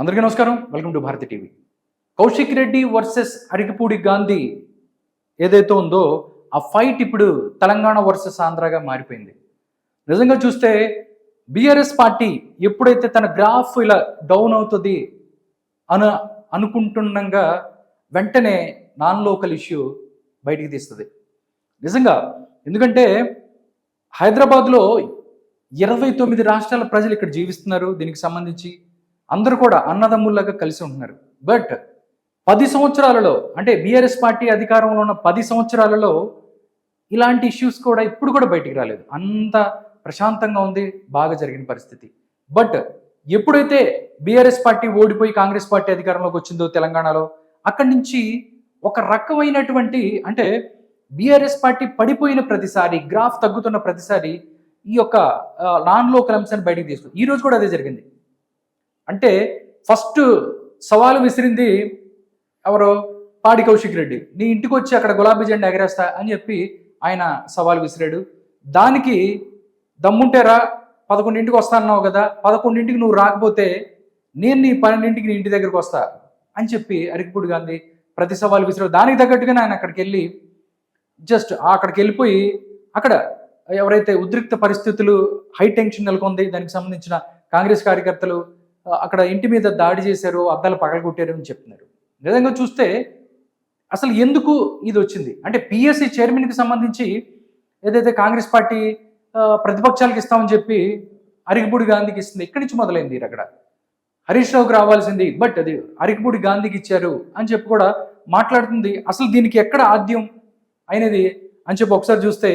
అందరికీ నమస్కారం. Welcome to Bharathi TV Kaushik Reddy versus Arikapudi Gandhi ఏదైతే ఉందో ఆ ఫైట్ ఇప్పుడు తెలంగాణ వర్సెస్ ఆంధ్రాగా మారిపోయింది. నిజంగా చూస్తే బీఆర్ఎస్ పార్టీ ఎప్పుడైతే తన గ్రాఫ్ ఇలా డౌన్ అవుతుంది అను అనుకుంటుండగా వెంటనే నాన్ లోకల్ ఇష్యూ బయటికి తీస్తుంది. నిజంగా ఎందుకంటే హైదరాబాద్లో ఇరవై తొమ్మిది రాష్ట్రాల ప్రజలు ఇక్కడ జీవిస్తున్నారు. దీనికి సంబంధించి అందరూ కూడా అన్నదమ్ముల్లాగా కలిసి ఉంటున్నారు. బట్ పది సంవత్సరాలలో అంటే బీఆర్ఎస్ పార్టీ అధికారంలో ఉన్న పది సంవత్సరాలలో ఇలాంటి ఇష్యూస్ కూడా ఇప్పుడు కూడా బయటికి రాలేదు. అంత ప్రశాంతంగా ఉంది బాగా జరిగిన పరిస్థితి. బట్ ఎప్పుడైతే బీఆర్ఎస్ పార్టీ ఓడిపోయి కాంగ్రెస్ పార్టీ అధికారంలోకి వచ్చిందో తెలంగాణలో అక్కడి నుంచి ఒక రకమైనటువంటి అంటే బీఆర్ఎస్ పార్టీ పడిపోయిన ప్రతిసారి గ్రాఫ్ తగ్గుతున్న ప్రతిసారి ఈ యొక్క నాన్ లోకల్ అంశాన్ని బయటికి తీసుకుంది ఈ రోజు కూడా అదే జరిగింది. అంటే ఫస్ట్ సవాలు విసిరింది ఎవరు పాడి కౌశిక్ రెడ్డి. నీ ఇంటికి వచ్చి అక్కడ గులాబీ జెండా ఎగరేస్తా అని చెప్పి ఆయన సవాల్ విసిరాడు. దానికి దమ్ముంటేరా పదకొండింటికి వస్తానన్నావు కదా పదకొండింటికి నువ్వు రాకపోతే నేను నీ పన్నెండింటికి నీ ఇంటి దగ్గరికి వస్తా అని చెప్పి అరికిపూడి గాంధీ ప్రతి సవాల్ విసిరాడు. దానికి తగ్గట్టుగానే ఆయన అక్కడికి వెళ్ళి జస్ట్ అక్కడికి వెళ్ళిపోయి అక్కడ ఎవరైతే ఉద్రిక్త పరిస్థితులు హై టెన్షన్ నెలకొంది దానికి సంబంధించిన కాంగ్రెస్ కార్యకర్తలు అక్కడ ఇంటి మీద దాడి చేశారు అద్దాలు పగలగొట్టారు అని చెప్తున్నారు. నిజంగా చూస్తే అసలు ఎందుకు ఇది వచ్చింది? అంటే పిఎస్సి చైర్మన్కి సంబంధించి ఏదైతే కాంగ్రెస్ పార్టీ ప్రతిపక్షాలకు ఇస్తామని చెప్పి అరికపూడి గాంధీకి ఇస్తుంది ఇక్కడి నుంచి మొదలైంది అక్కడ? హరీష్ రావుకి రావాల్సింది బట్ అది అరికిపూడి గాంధీకి ఇచ్చారు అని చెప్పి కూడా మాట్లాడుతుంది. అసలు దీనికి ఎక్కడ ఆద్యం అయినది అని చెప్పి ఒకసారి చూస్తే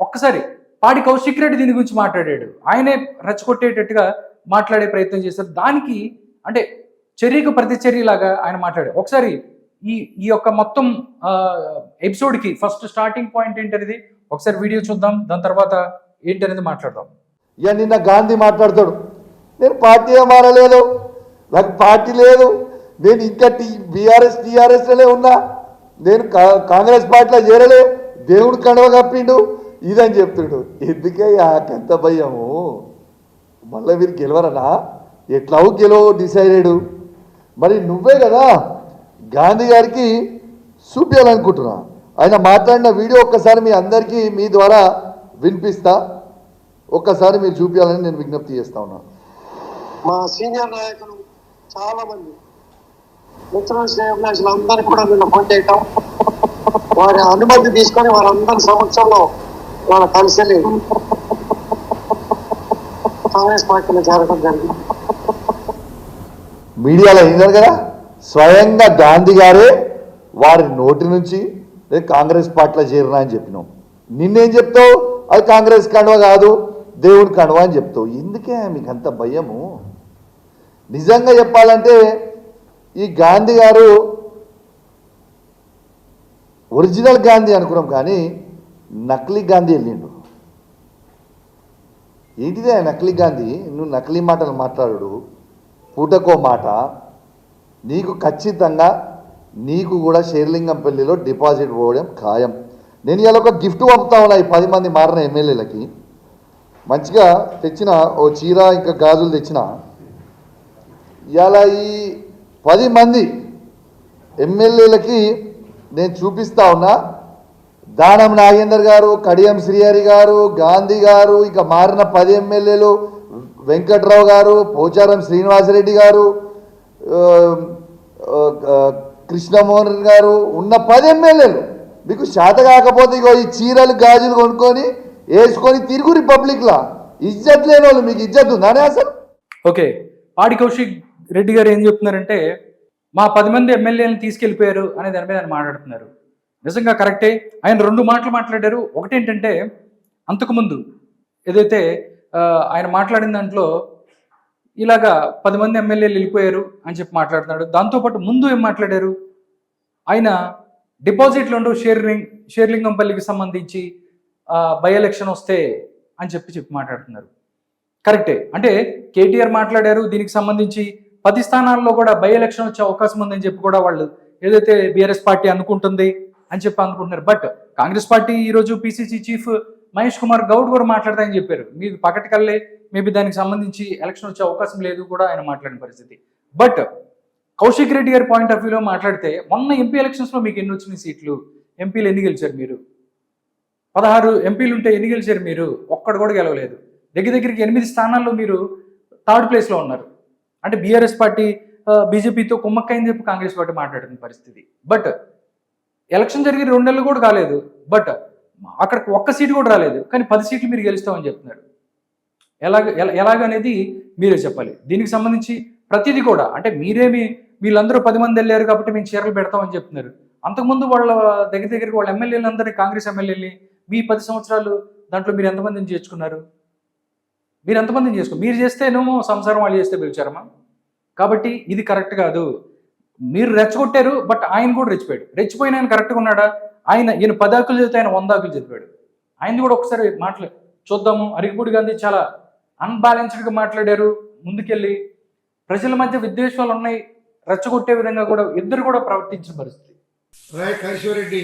ఒక్కసారి పాడి కౌశిక్ రెడ్డి దీని గురించి మాట్లాడాడు. ఆయనే రెచ్చగొట్టేటట్టుగా మాట్లాడే ప్రయత్నం చేశారు దానికి అంటే చర్యకు ప్రతిచర్యలాగా ఆయన మాట్లాడారు. ఒకసారి ఈ ఈ యొక్క మొత్తం ఎపిసోడ్కి ఫస్ట్ స్టార్టింగ్ పాయింట్ ఏంటనేది ఒకసారి వీడియో చూద్దాం. దాని తర్వాత ఏంటనేది మాట్లాడదాం. ఇక నిన్న గాంధీ మాట్లాడతాడు. నేను పార్టీ మారలేదు. నాకు పార్టీ లేదు. నేను ఇంకా టీ బీఆర్ఎస్ టీఆర్ఎస్లోనే ఉన్నా. నేను కా- కాంగ్రెస్ పార్టీలో చేరలే. దేవుడు కడవ కప్పిండు. ఇదని చెప్తుండు. ఎందుకే ఎంత భయము? మళ్ళీ మీరు గెలవరనా? ఎట్లావు గెలవ డిసైడెడ్. మరి నువ్వే కదా గాంధీ గారికి చూపించాలనుకుంటున్నా ఆయన మాట్లాడిన వీడియో ఒక్కసారి మీ అందరికీ మీ ద్వారా వినిపిస్తా. ఒక్కసారి మీరు చూపించాలని నేను విజ్ఞప్తి చేస్తా ఉన్నాను మా సీనియర్ నాయకులు చాలా మంది మిత్రులు అందరికీ కూడా నిన్న ఫోన్ చేయటం. వారి అనుమతి తీసుకొని వారందరి సమక్షంలో వాళ్ళ కలిసి కాంగ్రెస్ పార్టీలో చేరడం జరిగింది. మీడియాలో అయినారు కదా? స్వయంగా గాంధీ గారే వారి నోటి నుంచి కాంగ్రెస్ పార్టీలో చేరినా అని చెప్పినాం. నిన్నేం చెప్తావు? అది కాంగ్రెస్ కండువ కాదు దేవుడి కండువ అని చెప్తావు. ఎందుకే మీకు అంత భయము? నిజంగా చెప్పాలంటే ఈ గాంధీ గారు ఒరిజినల్ గాంధీ అనుకున్నాం కానీ నకిలీ గాంధీ వెళ్ళిండు. ఏంటిదే నకిలీ గాంధీ? నువ్వు నకిలీ మాటలు మాట్లాడు పూటకో మాట. నీకు ఖచ్చితంగా నీకు కూడా షేర్లింగంపల్లిలో డిపాజిట్ పోవడం ఖాయం. నేను ఇలా ఒక గిఫ్ట్ పంపుతా ఉన్నా ఈ పది మంది మారిన ఎమ్మెల్యేలకి. మంచిగా తెచ్చిన ఓ చీర ఇంకా గాజులు తెచ్చిన. ఇలా ఈ పది మంది ఎమ్మెల్యేలకి నేను చూపిస్తా ఉన్నా. దానం నాగేందర్ గారు కడియం శ్రీహరి గారు గాంధీ గారు ఇక మారిన పది ఎమ్మెల్యేలు వెంకట్రావు గారు పోచారం శ్రీనివాసరెడ్డి గారు కృష్ణమోహన్ గారు ఉన్న పది ఎమ్మెల్యేలు. మీకు శాత కాకపోతే ఇగో ఈ చీరలు గాజులు కొనుక్కొని వేసుకొని తిరుగు రిపబ్లిక్లా ఇజ్జత్ లేని వాళ్ళు మీకు ఇజ్జత్ ఉందానే అసలు? ఓకే. పాడి కౌశిక్ రెడ్డి గారు ఏం చెప్తున్నారంటే మా పది మంది ఎమ్మెల్యేలను తీసుకెళ్ళిపోయారు అనే దాని మీద ఆయన మాట్లాడుతున్నారు. నిజంగా కరెక్టే. ఆయన రెండు మాటలు మాట్లాడారు. ఒకటి ఏంటంటే అంతకుముందు ఏదైతే ఆయన మాట్లాడిన దాంట్లో ఇలాగా పది మంది ఎమ్మెల్యేలు వెళ్ళిపోయారు అని చెప్పి మాట్లాడుతున్నాడు. దాంతోపాటు ముందు ఏం మాట్లాడారు? ఆయన డిపాజిట్లు ఉండు షేర్లింగ్ షేర్లింగంపల్లికి సంబంధించి బై ఎలక్షన్ వస్తే అని చెప్పి చెప్పి మాట్లాడుతున్నారు. కరెక్టే. అంటే కేటీఆర్ మాట్లాడారు దీనికి సంబంధించి పది స్థానాల్లో కూడా బై ఎలక్షన్ వచ్చే అవకాశం ఉందని చెప్పి కూడా వాళ్ళు ఏదైతే బీఆర్ఎస్ పార్టీ అనుకుంటుంది అని చెప్పి అనుకుంటున్నారు. బట్ కాంగ్రెస్ పార్టీ ఈరోజు పిసిసి చీఫ్ మహేష్ కుమార్ గౌడ్ కూడా మాట్లాడతాయని చెప్పారు. మీరు పకటికల్లే మేబీ దానికి సంబంధించి ఎలక్షన్ వచ్చే అవకాశం లేదు కూడా ఆయన మాట్లాడిన పరిస్థితి. బట్ కౌశిక్ రెడ్డి గారి పాయింట్ ఆఫ్ వ్యూలో మాట్లాడితే మొన్న ఎంపీ ఎలక్షన్స్లో మీకు ఎన్ని వచ్చినాయి సీట్లు? ఎంపీలు ఎన్ని గెలిచారు మీరు? పదహారు ఎంపీలు ఉంటే ఎన్ని గెలిచారు మీరు? ఒక్కడు కూడా గెలవలేదు. దగ్గర దగ్గరికి ఎనిమిది స్థానాల్లో మీరు థర్డ్ ప్లేస్లో ఉన్నారు. అంటే బీఆర్ఎస్ పార్టీ బీజేపీతో కుమ్మక్కైంది చెప్పి కాంగ్రెస్ పార్టీ మాట్లాడుతున్న పరిస్థితి. బట్ ఎలక్షన్ జరిగి రెండు నెలలు కూడా కాలేదు. బట్ అక్కడికి ఒక్క సీటు కూడా రాలేదు. కానీ పది సీట్లు మీరు గెలుస్తామని చెప్తున్నారు. ఎలాగ ఎలా- ఎలాగనేది మీరే చెప్పాలి. దీనికి సంబంధించి ప్రతిదీ కూడా అంటే మీరేమి వీళ్ళందరూ పది మంది వెళ్ళారు కాబట్టి మేము చీరలు పెడతామని చెప్తున్నారు. అంతకుముందు వాళ్ళ దగ్గర దగ్గరికి వాళ్ళ ఎమ్మెల్యేలందరినీ కాంగ్రెస్ ఎమ్మెల్యేని మీ పది సంవత్సరాలు దాంట్లో మీరు ఎంతమందిని చేర్చుకున్నారు? మీరు ఎంతమందిని చేసుకో మీరు చేస్తేనేమో సంసారం వాళ్ళు చేస్తే పిలిచారమ్మా కాబట్టి ఇది కరెక్ట్ కాదు. మీరు రెచ్చగొట్టారు బట్ ఆయన కూడా రెచ్చిపోయాడు. రెచ్చిపోయిన ఆయన కరెక్ట్గా ఉన్నాడా? ఆయన ఈయన పదాకులు చదివితే ఆయన వంద ఆకులు చదివాడు ఆయన కూడా ఒకసారి మాట్లా చూద్దాము. అరిగిపూడి గాంధీ చాలా అన్బ్యాలెన్స్డ్గా మాట్లాడారు. ముందుకెళ్ళి ప్రజల మధ్య విద్వేషాలు ఉన్నాయి. రెచ్చగొట్టే విధంగా కూడా ఇద్దరు కూడా ప్రవర్తించిన పరిస్థితి. రాయ్ కేశవరెడ్డి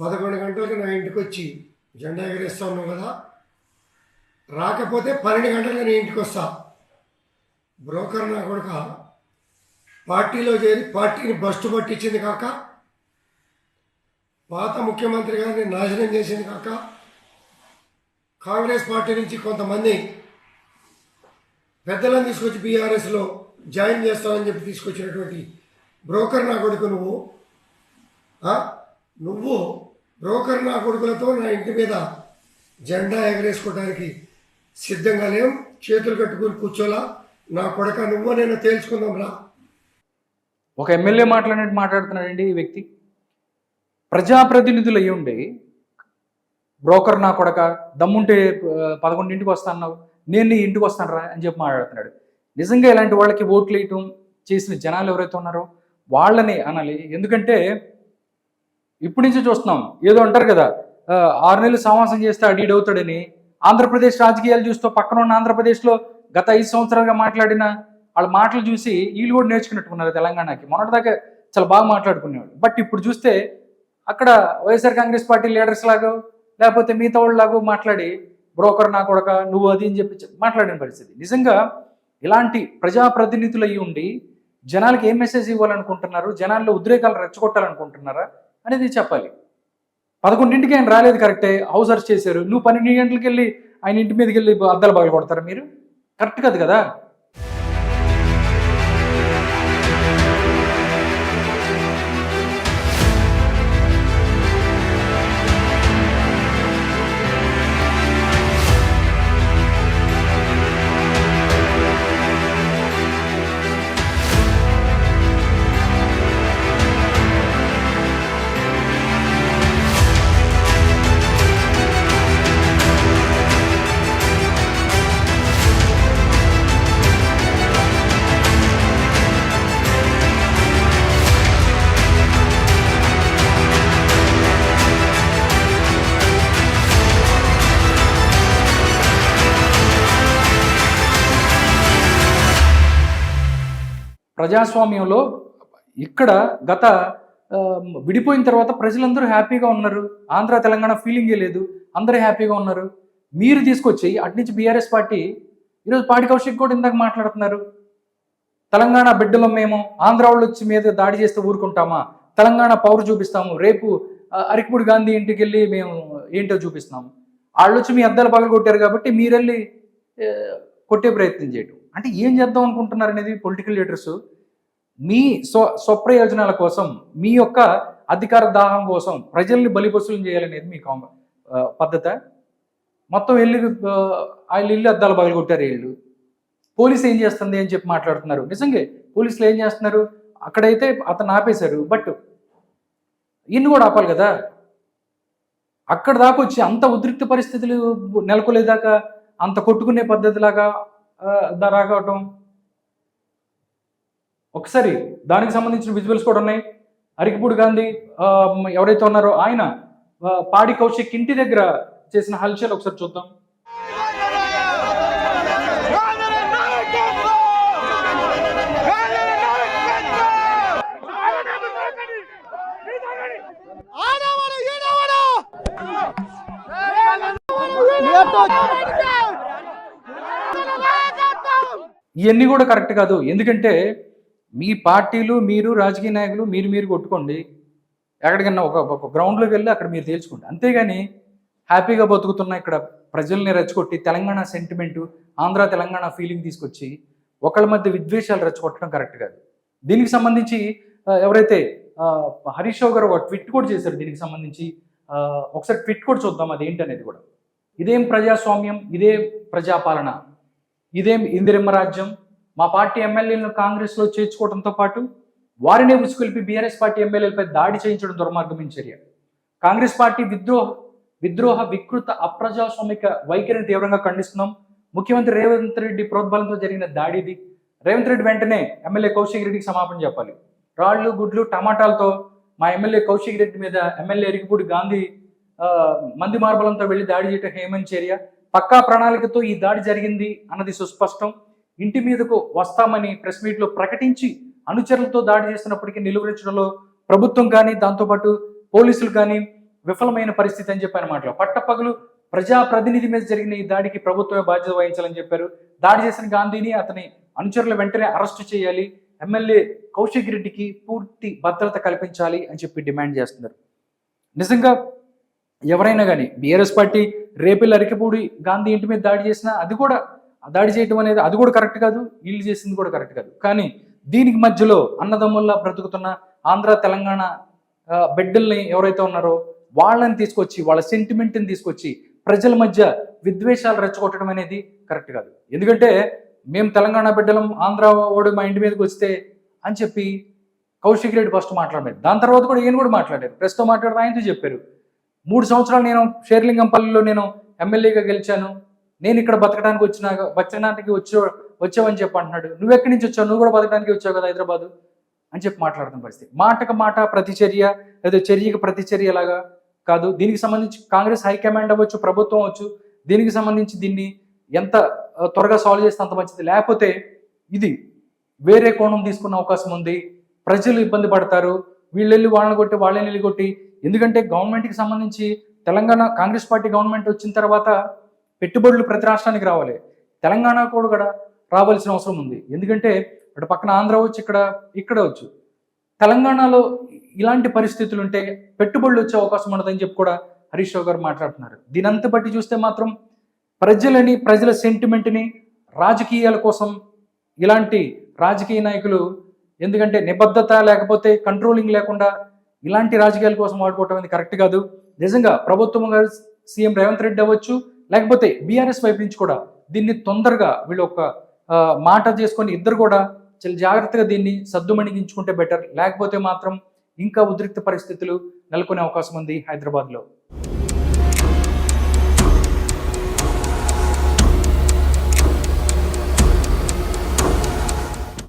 పదకొండు గంటలకు నా ఇంటికి వచ్చి జెండా ఎగరేస్తా ఉన్నావు కదా? రాకపోతే పన్నెండు గంటలకు నీ ఇంటికి వస్తా బ్రోకర్ నా కొడుక. పార్టీలో చేరి పార్టీని బస్టు పట్టించింది కాక పాత ముఖ్యమంత్రి గారిని నాశనం చేసింది కాక కాంగ్రెస్ పార్టీ నుంచి కొంతమంది పెద్దలను తీసుకొచ్చి బీఆర్ఎస్లో జాయిన్ చేస్తానని చెప్పి తీసుకొచ్చినటువంటి బ్రోకర్ నా కొడుకు నువ్వు. నువ్వు బ్రోకర్ నా కొడుకులతో నా ఇంటి మీద జెండా ఎగరేసుకోవడానికి సిద్ధంగా లేవు. చేతులు కట్టుకుని కూర్చోలా. నా కొడక నువ్వు నేను తేల్చుకుందాం రా ఒక ఎమ్మెల్యే మాట్లాడినట్టు మాట్లాడుతున్నాడండి ఈ వ్యక్తి. ప్రజాప్రతినిధులు అయ్యి ఉండి బ్రోకర్ నా కొడక దమ్ముంటే పదకొండు పదకొండింటికి వస్తాన్నావు నేను నీ ఇంటికి వస్తాను రా అని చెప్పి మాట్లాడుతున్నాడు. నిజంగా ఇలాంటి వాళ్ళకి ఓట్లు వేయటం చేసిన జనాలు ఎవరైతే ఉన్నారో వాళ్ళని అనాలి. ఎందుకంటే ఇప్పటి నుంచి చూస్తున్నాం ఏదో అంటారు కదా ఆరు నెలలు సమాసం చేస్తే అడీడ్ అవుతాడని ఆంధ్రప్రదేశ్ రాజకీయాలు చూస్తూ పక్కన ఉన్న ఆంధ్రప్రదేశ్లో గత ఐదు సంవత్సరాలుగా మాట్లాడిన వాళ్ళ మాటలు చూసి వీళ్ళు కూడా నేర్చుకున్నట్టుకున్నారు తెలంగాణకి. మొన్నటిదాకా చాలా బాగా మాట్లాడుకునేవాడు బట్ ఇప్పుడు చూస్తే అక్కడ వైఎస్ఆర్ కాంగ్రెస్ పార్టీ లీడర్స్ లాగా లేకపోతే మిగతా వాళ్ళలాగో మాట్లాడి బ్రోకర్ నా కొడక నువ్వు అది అని చెప్పి మాట్లాడిన పరిస్థితి. నిజంగా ఇలాంటి ప్రజాప్రతినిధులు అయ్యి ఉండి జనాలకి ఏం మెసేజ్ ఇవ్వాలనుకుంటున్నారు? జనాల్లో ఉద్రేకాలు రెచ్చగొట్టాలనుకుంటున్నారా? అనేది చెప్పాలి. పదకొండింటికి ఆయన రాలేదు కరెక్టే. హౌస్ అరెస్ట్ చేశారు. నువ్వు పన్నెండు గంటలకు వెళ్ళి ఆయన ఇంటి మీదకి వెళ్ళి అద్దాలు పగలు కొడతారా మీరు? కరెక్ట్ కాదు కదా? ప్రజాస్వామ్యంలో ఇక్కడ గత విడిపోయిన తర్వాత ప్రజలందరూ హ్యాపీగా ఉన్నారు. ఆంధ్ర తెలంగాణ ఫీలింగే లేదు. అందరూ హ్యాపీగా ఉన్నారు. మీరు తీసుకొచ్చి అటు నుంచి బీఆర్ఎస్ పార్టీ ఈరోజు పాడి కౌశిక్ కూడా ఇందాక మాట్లాడుతున్నారు. తెలంగాణ బిడ్డలో మేము ఆంధ్ర వాళ్ళు వచ్చి మీద దాడి చేస్తే ఊరుకుంటామా? తెలంగాణ పవర్ చూపిస్తాము. రేపు అరికిపూడి అరికపూడి గాంధీ ఇంటికి వెళ్ళి మేము ఏంటో చూపిస్తున్నాము వాళ్ళు వచ్చి మీ అద్దాలు పగలు కొట్టారు కాబట్టి మీరు వెళ్ళి కొట్టే ప్రయత్నం చేయటం. అంటే ఏం చేద్దాం అనుకుంటున్నారు అనేది పొలిటికల్ లీడర్స్ మీ స్వ స్వప్రయోజనాల కోసం మీ యొక్క అధికార దాహం కోసం ప్రజల్ని బలిపశులను చేయాలనేది మీ కామ పద్ధత? మొత్తం వెళ్ళి వాళ్ళు ఇల్లు అద్దాలు పగలగొట్టారు వీళ్ళు. పోలీస్ ఏం చేస్తుంది అని చెప్పి మాట్లాడుతున్నారు. నిజంగా పోలీసులు ఏం చేస్తున్నారు? అక్కడైతే అతను ఆపేశారు. బట్ ఈయన్ని కూడా ఆపాలి కదా? అక్కడ దాకా వచ్చి అంత ఉద్రిక్త పరిస్థితులు నెలకొలేదాకా అంత కొట్టుకునే పద్ధతిలాగా ఆ, దా- రాగవటం ఒకసారి దానికి సంబంధించిన విజువల్స్ కూడా ఉన్నాయి. అరికిపూడి గాంధీ ఎవరైతే ఉన్నారో ఆయన పాడి కౌశిక్ ఇంటి దగ్గర చేసిన హల్చల్ ఒకసారి చూద్దాం. ఆడవాడు ఇవన్నీ కూడా కరెక్ట్ కాదు. ఎందుకంటే మీ పార్టీలు మీరు రాజకీయ నాయకులు మీరు మీరు కొట్టుకోండి. ఎక్కడికన్నా ఒక ఒక గ్రౌండ్లోకి వెళ్ళి అక్కడ మీరు తేల్చుకోండి. అంతేగాని హ్యాపీగా బతుకుతున్న ఇక్కడ ప్రజల్ని రెచ్చగొట్టి తెలంగాణ సెంటిమెంటు ఆంధ్ర తెలంగాణ ఫీలింగ్ తీసుకొచ్చి ఒకళ్ళ మధ్య విద్వేషాలు రెచ్చగొట్టడం కరెక్ట్ కాదు. దీనికి సంబంధించి ఎవరైతే హరీష్ రావు గారు ఒక ట్విట్ కూడా చేశారు దీనికి సంబంధించి. ఒకసారి ట్విట్ కూడా చూద్దాం అది ఏంటనేది కూడా. ఇదేం ప్రజాస్వామ్యం? ఇదే ప్రజాపాలన. ఇదేం ఇందిరమ్మ రాజ్యం? మా పార్టీ ఎమ్మెల్యేలను కాంగ్రెస్లో చేర్చుకోవడంతో పాటు వారినే ఉసుకొలిపి బీఆర్ఎస్ పార్టీ ఎమ్మెల్యేలపై దాడి చేయించడం దుర్మార్గమైన చర్య? కాంగ్రెస్ పార్టీ విద్రోహ విద్రోహ వికృత అప్రజాస్వామిక వైఖరిని తీవ్రంగా ఖండిస్తున్నాం. ముఖ్యమంత్రి రేవంత్ రెడ్డి ప్రోద్బలంతో జరిగిన దాడిది. రేవంత్ రెడ్డి వెంటనే ఎమ్మెల్యే కౌశిక్ రెడ్డికి క్షమాపణ చెప్పాలి. రాళ్ళు గుడ్లు టమాటాలతో మా ఎమ్మెల్యే కౌశిక్ రెడ్డి మీద ఎమ్మెల్యే ఎరిగిపూడి గాంధీ మంది మార్బలంతో వెళ్ళి దాడి చేయటం హేమంత్ చర్య. పక్కా ప్రణాళికతో ఈ దాడి జరిగింది అన్నది సుస్పష్టం. ఇంటి మీదకు వస్తామని ప్రెస్ మీట్లో ప్రకటించి అనుచరులతో దాడి చేస్తున్నప్పటికీ నిలువరించడంలో ప్రభుత్వం కానీ దాంతోపాటు పోలీసులు కానీ విఫలమైన పరిస్థితి అని చెప్పారు మాటలు. పట్టపగలు ప్రజాప్రతినిధి మీద జరిగిన ఈ దాడికి ప్రభుత్వమే బాధ్యత వహించాలని చెప్పారు. దాడి చేసిన గాంధీని అతని అనుచరులు వెంటనే అరెస్టు చేయాలి. ఎమ్మెల్యే కౌశిక్ రెడ్డికి పూర్తి భద్రత కల్పించాలి అని చెప్పి డిమాండ్ చేస్తున్నారు. నిజంగా ఎవరైనా కానీ బీఆర్ఎస్ పార్టీ రేపిల్ అరికపూడి గాంధీ ఇంటి మీద దాడి చేసినా అది కూడా దాడి చేయటం అనేది అది కూడా కరెక్ట్ కాదు వీళ్ళు చేసింది కూడా కరెక్ట్ కాదు. కానీ దీనికి మధ్యలో అన్నదమ్ముల్లా బ్రతుకుతున్న ఆంధ్ర తెలంగాణ బిడ్డల్ని ఎవరైతే ఉన్నారో వాళ్ళని తీసుకొచ్చి వాళ్ళ సెంటిమెంట్ని తీసుకొచ్చి ప్రజల మధ్య విద్వేషాలు రెచ్చగొట్టడం అనేది కరెక్ట్ కాదు. ఎందుకంటే మేము తెలంగాణ బిడ్డలం ఆంధ్ర వాడు మా ఇంటి మీదకి వస్తే అని చెప్పి కౌశిక్ రెడ్డి ఫస్ట్ మాట్లాడలేదు. దాని తర్వాత కూడా ఈయన కూడా మాట్లాడారు ప్రెస్తో మాట్లాడారు ఆయనతో చెప్పారు. మూడు సంవత్సరాలు నేను షేర్లింగంపల్లిలో నేను ఎమ్మెల్యేగా గెలిచాను. నేను ఇక్కడ బతకడానికి వచ్చిన బతకడానికి వచ్చే వచ్చావని చెప్పి అంటున్నాడు. నువ్వు ఎక్కడి నుంచి వచ్చావు? నువ్వు కూడా బతకడానికి వచ్చావు కదా హైదరాబాదు? అని చెప్పి మాట్లాడుతున్న పరిస్థితి. మాటకు మాట ప్రతిచర్య లేదా చర్యకి ప్రతిచర్య లాగా కాదు. దీనికి సంబంధించి కాంగ్రెస్ హైకమాండ్ అవ్వచ్చు ప్రభుత్వం అవ్వచ్చు. దీనికి సంబంధించి దీన్ని ఎంత త్వరగా సాల్వ్ చేస్తే అంత మంచిది. లేకపోతే ఇది వేరే కోణం తీసుకున్న అవకాశం ఉంది. ప్రజలు ఇబ్బంది పడతారు. వీళ్ళు వెళ్ళి వాళ్ళని కొట్టి వాళ్ళని వెళ్ళి కొట్టి ఎందుకంటే గవర్నమెంట్కి సంబంధించి తెలంగాణ కాంగ్రెస్ పార్టీ గవర్నమెంట్ వచ్చిన తర్వాత పెట్టుబడులు ప్రతి రాష్ట్రానికి రావాలి. తెలంగాణ కూడా కూడా రావాల్సిన అవసరం ఉంది. ఎందుకంటే అటు పక్కన ఆంధ్ర వచ్చి ఇక్కడ ఇక్కడ వచ్చు. తెలంగాణలో ఇలాంటి పరిస్థితులు ఉంటే పెట్టుబడులు వచ్చే అవకాశం ఉండదని చెప్పి కూడా హరీష్ రావు గారు మాట్లాడుతున్నారు. దీనంత బట్టి చూస్తే మాత్రం ప్రజలని ప్రజల సెంటిమెంట్ని రాజకీయాల కోసం ఇలాంటి రాజకీయ నాయకులు ఎందుకంటే నిబద్ధత లేకపోతే కంట్రోలింగ్ లేకుండా ఇలాంటి రాజకీయాల కోసం వాడుకోవటం అనేది కరెక్ట్ కాదు. నిజంగా ప్రభుత్వం గారు సీఎం రేవంత్ రెడ్డి అవ్వచ్చు లేకపోతే బీఆర్ఎస్ వైపు నుంచి కూడా దీన్ని తొందరగా వీళ్ళు ఒక మాట చేసుకొని ఇద్దరు కూడా చాలా జాగ్రత్తగా దీన్ని సద్దుమణిగించుకుంటే బెటర్ లేకపోతే మాత్రం ఇంకా ఉద్రిక్త పరిస్థితులు నెలకొనే అవకాశం ఉంది హైదరాబాద్లో.